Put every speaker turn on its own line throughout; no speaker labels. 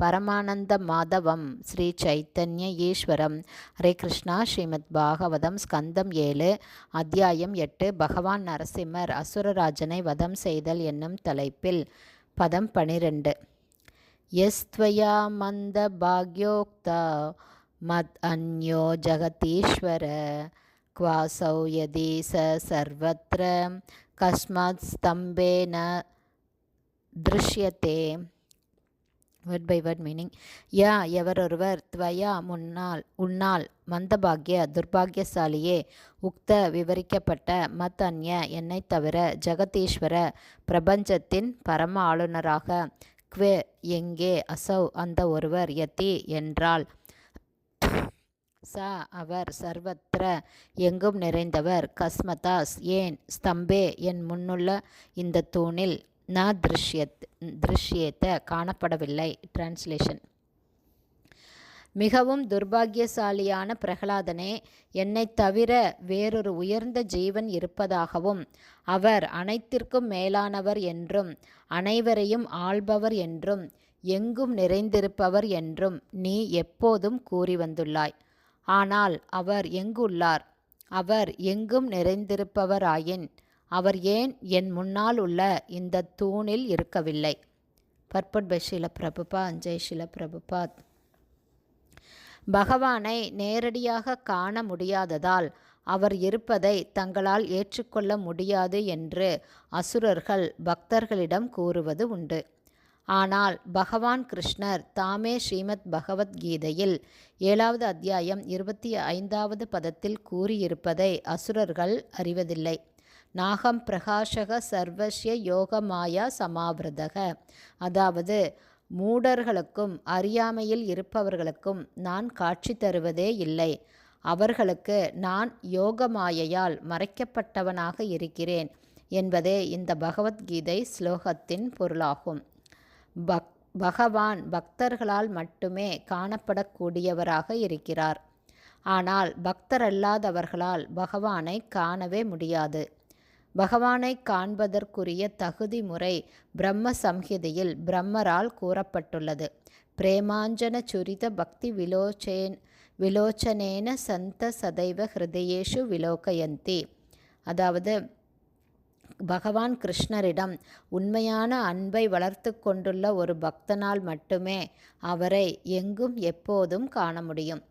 பரமானந்த மாதவம் ஸ்ரீ சைத்தன்ய ஈஸ்வரம் ஹரே கிருஷ்ணா ஸ்ரீமத் பாகவதம் ஸ்கந்தம் ஏழு அத்தியாயம் எட்டு பகவான் நரசிம்மர் அசுரராஜனை வதம் செய்தல் என்னும் தலைப்பில் பதம் பனிரெண்டு எஸ்த்வயா மந்த பாக்யோக்தா மத் அந்யோ ஜகதீஸ்வர क्वासौ यदि स सर्वत्र कस्मात् स्तम्भेन दृश्यते வேர்ட் பை வேர்ட் மீனிங் யா எவரொருவர் துவயா முன்னால் உன்னால் மந்தபாகிய துர்பாகியசாலியே உக்த விவரிக்கப்பட்ட மத் அந்ய என்னை தவிர ஜெகதீஸ்வர பிரபஞ்சத்தின் பரம ஆளுநராக குவே எங்கே அசௌ அந்த ஒருவர் யதி என்றால் ச அவர் சர்வத்திர எங்கும் நிறைந்தவர் கஸ்மதாஸ் ஏன் ஸ்தம்பே என் முன்னுள்ள இந்த தூணில் ந திருஷ்யத் திருஷ்யத்த காணப்படவில்லை. டிரான்ஸ்லேஷன் மிகவும் துர்பாகியசாலியான பிரகலாதனே என்னை தவிர வேறொரு உயர்ந்த ஜீவன் இருப்பதாகவும் அவர் அனைத்திற்கும் மேலானவர் என்றும் அனைவரையும் ஆள்பவர் என்றும் எங்கும் நிறைந்திருப்பவர் என்றும் நீ எப்போதும் கூறி வந்துள்ளாய் ஆனால் அவர் எங்குள்ளார்? அவர் எங்கும் நிறைந்திருப்பவராயின் அவர் ஏன் என் முன்னால் உள்ள இந்த தூணில் இருக்கவில்லை? பர்பட் பை ஷில பிரபுபா அஞ்சய் ஷில பிரபுபாத் பகவானை நேரடியாக காண முடியாததால் அவர் இருப்பதை தங்களால் ஏற்றுக்கொள்ள முடியாது என்று அசுரர்கள் பக்தர்களிடம் கூறுவது உண்டு. ஆனால் பகவான் கிருஷ்ணர் தாமே ஸ்ரீமத் பகவத்கீதையில் ஏழாவது அத்தியாயம் இருபத்தி ஐந்தாவது பதத்தில் கூறியிருப்பதை அசுரர்கள் அறிவதில்லை. நாகம் பிரகாஷக சர்வஸ்ய யோகமாயா சமாவிரதக. அதாவது மூடர்களுக்கும் அறியாமையில் இருப்பவர்களுக்கும் நான் காட்சி தருவதே இல்லை. அவர்களுக்கு நான் யோகமாயையால் மறைக்கப்பட்டவனாக இருக்கிறேன் என்பதே இந்த பகவத்கீதை ஸ்லோகத்தின் பொருளாகும். பக் பகவான் பக்தர்களால் மட்டுமே காணப்படக்கூடியவராக இருக்கிறார். ஆனால் பக்தரல்லாதவர்களால் பகவானை காணவே முடியாது. பகவானை காண்பதற்குரிய தகுதி முறை பிரம்ம சம்ஹிதையில் பிரம்மரால் கூறப்பட்டுள்ளது. பிரேமாஞ்சன சுரித பக்தி விலோச்சேன் விலோச்சனேன சந்த சதைவ ஹிருதயேஷு விலோகயந்தி. அதாவது பகவான் கிருஷ்ணரிடம் உண்மையான அன்பை வளர்த்து கொண்டுள்ள ஒரு பக்தனால் மட்டுமே அவரை எங்கும் எப்போதும் காண முடியும்.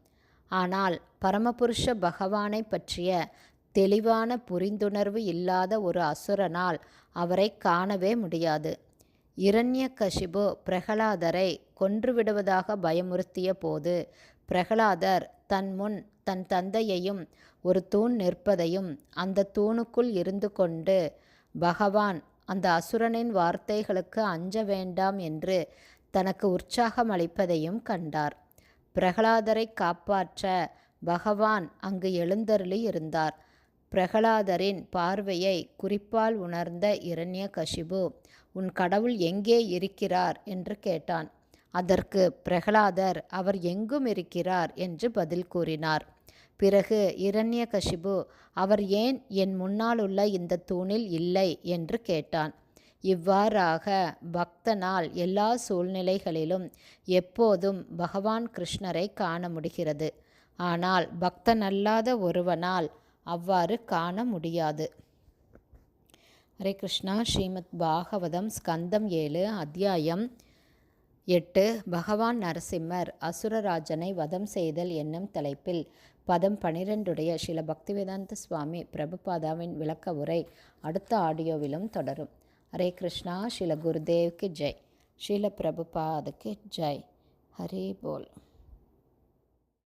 ஆனால் பரமபுருஷ பகவானை பற்றிய தெளிவான புரிந்துணர்வு இல்லாத ஒரு அசுரனால் அவரை காணவே முடியாது. இரண்ய கஷிபு பிரகலாதரை கொன்றுவிடுவதாக பயமுறுத்திய போது பிரகலாதர் தன் முன் தன் தந்தையையும் ஒரு தூண் நிற்பதையும் அந்த தூணுக்குள் இருந்து கொண்டு பகவான் அந்த அசுரனின் வார்த்தைகளுக்கு அஞ்ச வேண்டாம் என்று தனக்கு உற்சாகம் அளிப்பதையும் கண்டார். பிரகலாதரை காப்பாற்ற பகவான் அங்கு எழுந்தருளி இருந்தார். பிரகலாதரின் பார்வையை குறிப்பால் உணர்ந்த இரண்ய கஷிபு உன் கடவுள் எங்கே இருக்கிறார் என்று கேட்டான். அதற்கு பிரகலாதர் அவர் எங்கும் இருக்கிறார் என்று பதில் கூறினார். பிறகு இரண்ய கஷிபு அவர் ஏன் என் முன்னால் உள்ள இந்த தூணில் இல்லை என்று கேட்டான். இவ்வாறாக பக்தனால் எல்லா சூழ்நிலைகளிலும் எப்போதும் பகவான் கிருஷ்ணரை காண முடிகிறது. ஆனால் பக்தனல்லாத ஒருவனால் அவ்வாறு காண முடியாது. ஹரே கிருஷ்ணா. ஸ்ரீமத் பாகவதம் ஸ்கந்தம் ஏழு அத்தியாயம் எட்டு. பகவான் நரசிம்மர் அசுரராஜனை வதம் செய்தல் என்னும் தலைப்பில் பதம் பனிரெண்டுடைய சில பக்திவேதாந்த சுவாமி பிரபுபாதாவின் விளக்க உரை அடுத்த ஆடியோவிலும் தொடரும். ஹரே கிருஷ்ணா. ஸ்ரீல குருதேவ்க்கு ஜெய். ஸ்ரீல பிரபுபாதுக்கு ஜெய். ஹரே போல்.